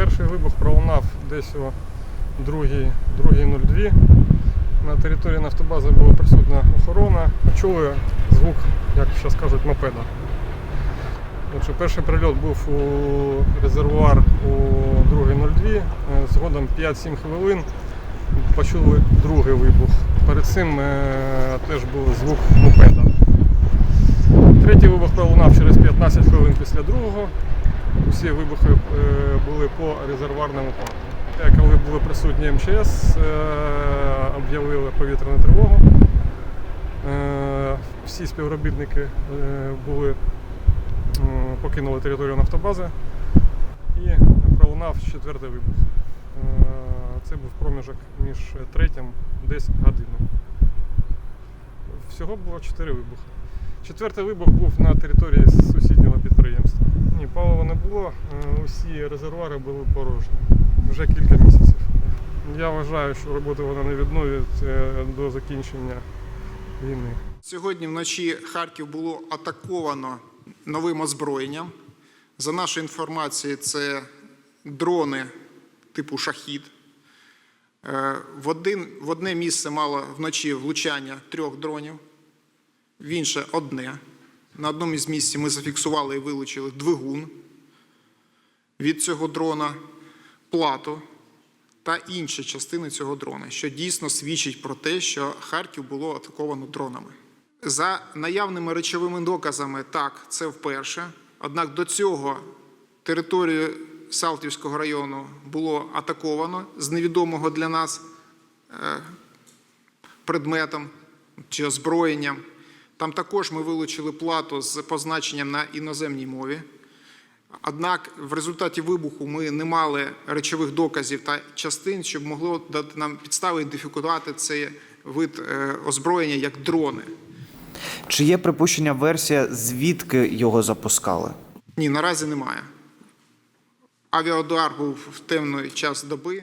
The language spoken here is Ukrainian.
Перший вибух пролунав десь о 2.02. На території нафтобази була присутня охорона. Чули звук, як зараз кажуть, мопеда. Отже, перший прильот був у резервуар у 2.02. Е, Згодом 5-7 хвилин почули другий вибух. Перед цим е, теж був звук мопеда. Третій вибух пролунав через 15 хвилин після другого. Усі вибухи е, були по резервуарному парку. Коли були присутні МЧС, е, об'явили повітряну тривогу. Е, Всі співробітники були, покинули територію нафтобази і пролунав четвертий вибух. Це був проміжок між третім десь годиною. Всього було чотири вибухи. Четвертий вибух був на території сусіднього підприємства. Було, е, усі резервуари були порожні вже кілька місяців. Я вважаю, що роботу вона не відновить е, до закінчення війни. Сьогодні вночі Харків було атаковано новим озброєнням. За нашою інформацією, це дрони типу шахід. Е, В, один, в одне місце мало вночі влучання трьох дронів, в інше одне. На одному із місць ми зафіксували і вилучили двигун від цього дрона, плату та інші частини цього дрона, що дійсно свідчить про те, що Харків було атаковано дронами. За наявними речовими доказами, так, це вперше. Однак до цього територію Салтівського району було атаковано з невідомого для нас е, предметом чи озброєнням. Там також ми вилучили плату з позначенням на іноземній мові. Однак в результаті вибуху ми не мали речових доказів та частин, щоб могло дати нам підстави ідентифікувати цей вид е, озброєння як дрони. Чи є припущення версія, звідки його запускали? Ні, наразі немає. Авіаудар був в темний час доби.